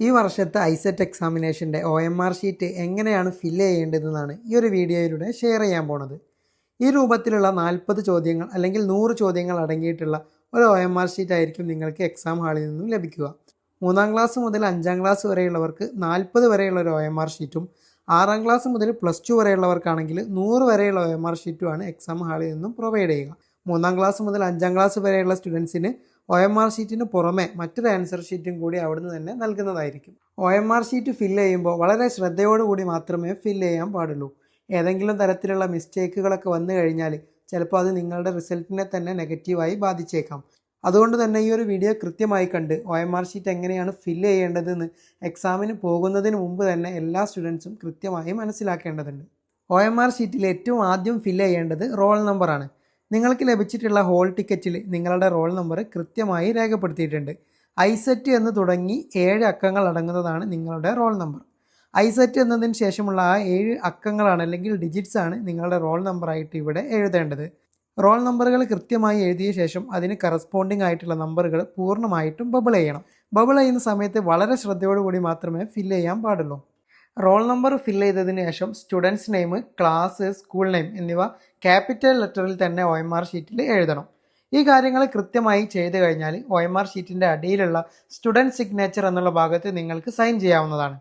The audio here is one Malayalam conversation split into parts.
ഈ വർഷത്തെ ഐസെറ്റ് എക്സാമിനേഷന്റെ ഒ എം ആർ ഷീറ്റ് എങ്ങനെയാണ് ഫില്ല് ചെയ്യേണ്ടതെന്നാണ് ഈ ഒരു വീഡിയോയിലൂടെ ഷെയർ ചെയ്യാൻ പോണത്. ഈ രൂപത്തിലുള്ള നാൽപ്പത് ചോദ്യങ്ങൾ അല്ലെങ്കിൽ നൂറ് ചോദ്യങ്ങൾ അടങ്ങിയിട്ടുള്ള ഒരു ഒ എം ആർ ഷീറ്റ് ആയിരിക്കും നിങ്ങൾക്ക് എക്സാം ഹാളിൽ നിന്നും ലഭിക്കുക. മൂന്നാം ക്ലാസ് മുതൽ അഞ്ചാം ക്ലാസ് വരെയുള്ളവർക്ക് നാൽപ്പത് വരെയുള്ള ഒരു ഒ എം ആർ ഷീറ്റും ആറാം ക്ലാസ് മുതൽ പ്ലസ് ടു വരെയുള്ളവർക്കാണെങ്കിൽ നൂറ് വരെയുള്ള ഒ എം ആർ ഷീറ്റുമാണ് എക്സാം ഹാളിൽ നിന്നും പ്രൊവൈഡ് ചെയ്യുക. മൂന്നാം ക്ലാസ് മുതൽ അഞ്ചാം ക്ലാസ് വരെയുള്ള സ്റ്റുഡൻസിന് ഒ എം ആർ ഷീറ്റിന് പുറമെ മറ്റൊരു ആൻസർ ഷീറ്റും കൂടി അവിടുന്ന് തന്നെ നൽകുന്നതായിരിക്കും. O M R sheet fill ചെയ്യുമ്പോൾ വളരെ ശ്രദ്ധയോടുകൂടി മാത്രമേ ഫില്ല് ചെയ്യാൻ പാടുള്ളൂ. ഏതെങ്കിലും തരത്തിലുള്ള മിസ്റ്റേക്കുകളൊക്കെ വന്നു കഴിഞ്ഞാൽ ചിലപ്പോൾ അത് നിങ്ങളുടെ റിസൾട്ടിനെ തന്നെ നെഗറ്റീവായി ബാധിച്ചേക്കാം. അതുകൊണ്ട് തന്നെ ഈ ഒരു വീഡിയോ കൃത്യമായി കണ്ട് ഒ എം ആർ ഷീറ്റ് എങ്ങനെയാണ് ഫില്ല് ചെയ്യേണ്ടതെന്ന് എക്സാമിന് പോകുന്നതിന് മുമ്പ് തന്നെ എല്ലാ സ്റ്റുഡൻസും കൃത്യമായി മനസ്സിലാക്കേണ്ടതുണ്ട്. ഒ എം ആർ ഷീറ്റിൽ ഏറ്റവും ആദ്യം ഫില്ല് ചെയ്യേണ്ടത് റോൾ നമ്പറാണ് നിങ്ങൾക്ക് ലഭിച്ചിട്ടുള്ള ഹോൾ ടിക്കറ്റിൽ നിങ്ങളുടെ റോൾ നമ്പർ കൃത്യമായി രേഖപ്പെടുത്തിയിട്ടുണ്ട്. ഐസെറ്റ് എന്ന് തുടങ്ങി ഏഴ് അക്കങ്ങൾ അടങ്ങുന്നതാണ് നിങ്ങളുടെ റോൾ നമ്പർ. ഐസെറ്റ് എന്നതിന് ശേഷമുള്ള ആ ഏഴ് അക്കങ്ങളാണ് അല്ലെങ്കിൽ ഡിജിറ്റ്സ് ആണ് നിങ്ങളുടെ റോൾ നമ്പറായിട്ട് ഇവിടെ എഴുതേണ്ടത്. റോൾ നമ്പറുകൾ കൃത്യമായി എഴുതിയ ശേഷം അതിന് കറസ്പോണ്ടിങ് ആയിട്ടുള്ള നമ്പറുകൾ പൂർണമായിട്ടും ബബിൾ ചെയ്യണം. ബബിൾ ചെയ്യുന്ന സമയത്ത് വളരെ ശ്രദ്ധയോടുകൂടി മാത്രമേ ഫില്ല് ചെയ്യാൻ പാടുള്ളൂ. റോൾ നമ്പർ ഫിൽ ചെയ്തതിന് ശേഷം students name class school name എന്നിവ ക്യാപിറ്റൽ ലെറ്ററിൽ തന്നെ ഒ എം ആർ ഷീറ്റിൽ എഴുതണം. ഈ കാര്യങ്ങൾ കൃത്യമായി ചെയ്തു കഴിഞ്ഞാൽ ഒ എം ആർ ഷീറ്റിന്റെ അടിയിലുള്ള സ്റ്റുഡന്റ് സിഗ്നേച്ചർ എന്നുള്ള ഭാഗത്ത് നിങ്ങൾക്ക് സൈൻ ചെയ്യാവുന്നതാണ്.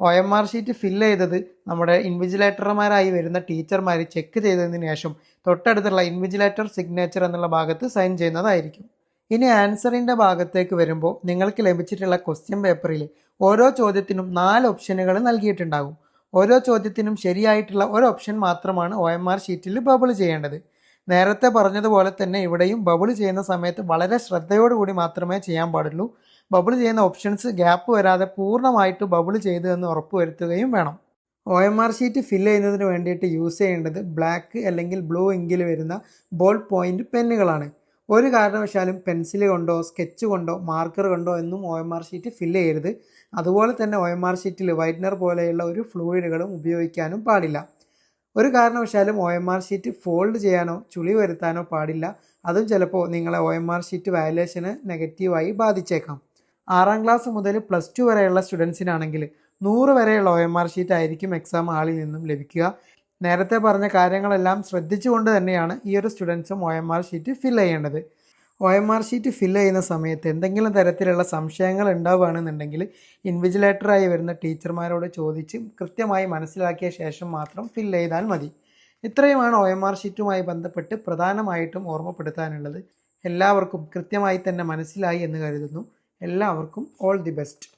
O M R sheet fill ചെയ്തത് നമ്മുടെ ഇൻവിജിലേറ്റർമാരായി വരുന്ന ടീച്ചർമാർ ചെക്ക് ചെയ്തതിന് ശേഷം തൊട്ടടുത്തുള്ള ഇൻവിജിലേറ്റർ സിഗ്നേച്ചർ എന്നുള്ള ഭാഗത്ത് സൈൻ ചെയ്യുന്നതായിരിക്കും. ഇനി ആൻസറിന്റെ ഭാഗത്തേക്ക് വരുമ്പോൾ നിങ്ങൾക്ക് ലഭിച്ചിട്ടുള്ള ക്വസ്റ്റ്യൻ പേപ്പറിൽ ഓരോ ചോദ്യത്തിനും നാല് ഓപ്ഷനുകൾ നൽകിയിട്ടുണ്ടാകും. ഓരോ ചോദ്യത്തിനും ശരിയായിട്ടുള്ള ഒരു ഓപ്ഷൻ മാത്രമാണ് ഒ എം ആർ ഷീറ്റിൽ ബബിൾ ചെയ്യേണ്ടത്. നേരത്തെ പറഞ്ഞതുപോലെ തന്നെ ഇവിടെയും ബബിൾ ചെയ്യുന്ന സമയത്ത് വളരെ ശ്രദ്ധയോടുകൂടി മാത്രമേ ചെയ്യാൻ പാടുള്ളൂ. ബബിൾ ചെയ്യുന്ന ഓപ്ഷൻസ് ഗ്യാപ്പ് വരാതെ പൂർണമായിട്ട് ബബിൾ ചെയ്തു എന്ന് ഉറപ്പുവരുത്തുകയും വേണം. O M R sheet fill ചെയ്യുന്നതിന് വേണ്ടിയിട്ട് യൂസ് ചെയ്യേണ്ടത് ബ്ലാക്ക് അല്ലെങ്കിൽ ബ്ലൂ ഇങ്കിൽ വരുന്ന ബോൾ പോയിന്റ് പെന്നുകളാണ്. ഒരു കാരണവശാലും പെൻസിൽ കൊണ്ടോ സ്കെച്ച് കൊണ്ടോ മാർക്കർ കൊണ്ടോ എന്നും O M R sheet fill ചെയ്യരുത്. അതുപോലെ തന്നെ ഒ എം ആർ ഷീറ്റിൽ വൈറ്റ്നർ പോലെയുള്ള ഒരു ഫ്ലൂയിഡുകളും ഉപയോഗിക്കാനും പാടില്ല. ഒരു കാരണവശാലും O M R sheet fold ചെയ്യാനോ ചുളി വരുത്താനോ പാടില്ല. അതും ചിലപ്പോൾ നിങ്ങളെ ഒ എം ആർ ഷീറ്റ് വാലുവേഷന് നെഗറ്റീവായി ബാധിച്ചേക്കാം. ആറാം ക്ലാസ് മുതൽ പ്ലസ് ടു വരെയുള്ള സ്റ്റുഡൻസിനാണെങ്കിൽ നൂറ് വരെയുള്ള ഒ എം ആർ ഷീറ്റ് ആയിരിക്കും എക്സാം ഹാളിൽ നിന്നും ലഭിക്കുക. നേരത്തെ പറഞ്ഞ കാര്യങ്ങളെല്ലാം ശ്രദ്ധിച്ചുകൊണ്ട് തന്നെയാണ് ഈ ഒരു സ്റ്റുഡൻസും O M R sheet fill ചെയ്യേണ്ടത്. O M R sheet fill ചെയ്യുന്ന സമയത്ത് എന്തെങ്കിലും തരത്തിലുള്ള സംശയങ്ങൾ ഉണ്ടാവുകയാണെന്നുണ്ടെങ്കിൽ ഇൻവിജിലേറ്ററായി വരുന്ന ടീച്ചർമാരോട് ചോദിച്ച് കൃത്യമായി മനസ്സിലാക്കിയ ശേഷം മാത്രം ഫില്ല് ചെയ്താൽ മതി. ഇത്രയുമാണ് ഒ എം ആർ ഷീറ്റുമായി ബന്ധപ്പെട്ട് പ്രധാനമായിട്ടും ഓർമ്മപ്പെടുത്താനുള്ളത്. എല്ലാവർക്കും കൃത്യമായി തന്നെ മനസ്സിലായി എന്ന് കരുതുന്നു. എല്ലാവർക്കും ഓൾ ദി ബെസ്റ്റ്